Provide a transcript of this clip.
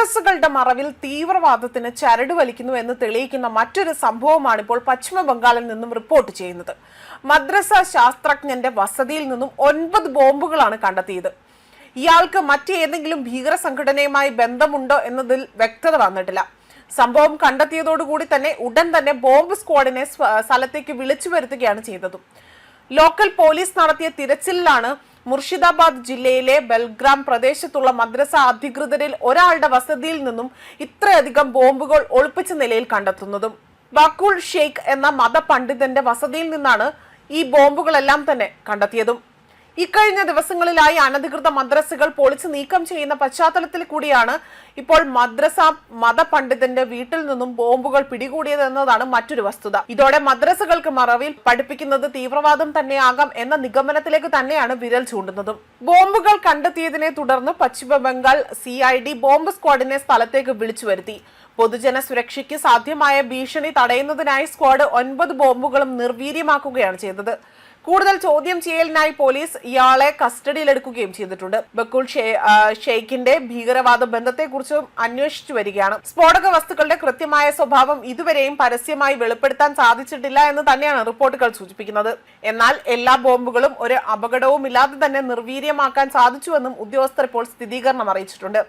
മദ്രസകളുടെ മറവിൽ തീവ്രവാദത്തിന് ചരട് വലിക്കുന്നു എന്ന് തെളിയിക്കുന്ന മറ്റൊരു സംഭവമാണ് ഇപ്പോൾ പശ്ചിമ ബംഗാളിൽ നിന്നും റിപ്പോർട്ട് ചെയ്യുന്നത്. മദ്രസ ശാസ്ത്രജ്ഞന്റെ വസതിയിൽ നിന്നും ഒൻപത് ബോംബുകളാണ് കണ്ടെത്തിയത്. ഇയാൾക്ക് മറ്റേതെങ്കിലും ഭീകര സംഘടനയുമായി ബന്ധമുണ്ടോ എന്നതിൽ വ്യക്തത വന്നിട്ടില്ല. സംഭവം കണ്ടെത്തിയതോടുകൂടി തന്നെ ഉടൻ തന്നെ ബോംബ് സ്ക്വാഡിനെ സ്ഥലത്തേക്ക് വിളിച്ചു വരുത്തുകയാണ് ചെയ്തതും. ലോക്കൽ പോലീസ് നടത്തിയ തിരച്ചിലിലാണ് മുർഷിദാബാദ് ജില്ലയിലെ ബൽഗ്രാം പ്രദേശത്തുള്ള മദ്രസ അധികൃതരിൽ ഒരാളുടെ വസതിയിൽ നിന്നും ഇത്രയധികം ബോംബുകൾ ഒളിപ്പിച്ച നിലയിൽ കണ്ടെത്തുന്നതും ബക്കുൾ ഷെയ്ഖ് എന്ന മതപണ്ഡിതന്റെ വസതിയിൽ നിന്നാണ് ഈ ബോംബുകളെല്ലാം തന്നെ കണ്ടെത്തിയതും. ഇക്കഴിഞ്ഞ ദിവസങ്ങളിലായി അനധികൃത മദ്രസകൾ പൊളിച്ചു നീക്കം ചെയ്യുന്ന പശ്ചാത്തലത്തിൽ കൂടിയാണ് ഇപ്പോൾ മദ്രസ മതപണ്ഡിതന്റെ വീട്ടിൽ നിന്നും ബോംബുകൾ പിടികൂടിയത് എന്നതാണ് മറ്റൊരു വസ്തുത. ഇതോടെ മദ്രസകൾക്ക് മറവിൽ പഠിപ്പിക്കുന്നത് തീവ്രവാദം തന്നെയാകാം എന്ന നിഗമനത്തിലേക്ക് തന്നെയാണ് വിരൽ ചൂണ്ടുന്നതും. ബോംബുകൾ കണ്ടെത്തിയതിനെ തുടർന്ന് പശ്ചിമ Bengal C I D bomb സ്ക്വാഡിനെ സ്ഥലത്തേക്ക് വിളിച്ചു വരുത്തി. പൊതുജന സുരക്ഷയ്ക്ക് സാധ്യമായ ഭീഷണി തടയുന്നതിനായി സ്ക്വാഡ് ഒൻപത് ബോംബുകളും നിർവീര്യമാക്കുകയാണ് ചെയ്തത്. കൂടുതൽ ചോദ്യം ചെയ്യലിനായി പോലീസ് ഇയാളെ കസ്റ്റഡിയിലെടുക്കുകയും ചെയ്തിട്ടുണ്ട്. ബക്കുൾ ഷെയ്ഖിന്റെ ഭീകരവാദ ബന്ധത്തെക്കുറിച്ചും അന്വേഷിച്ചു വരികയാണ്. സ്ഫോടക വസ്തുക്കളുടെ കൃത്യമായ സ്വഭാവം ഇതുവരെയും പരസ്യമായി വെളിപ്പെടുത്താൻ സാധിച്ചിട്ടില്ല എന്ന് തന്നെയാണ് റിപ്പോർട്ടുകൾ സൂചിപ്പിക്കുന്നത്. എന്നാൽ എല്ലാ ബോംബുകളും ഒരു അപകടവും ഇല്ലാതെ തന്നെ നിർവീര്യമാക്കാൻ സാധിച്ചുവെന്നും ഉദ്യോഗസ്ഥർ ഇപ്പോൾ സ്ഥിരീകരണം അറിയിച്ചിട്ടുണ്ട്.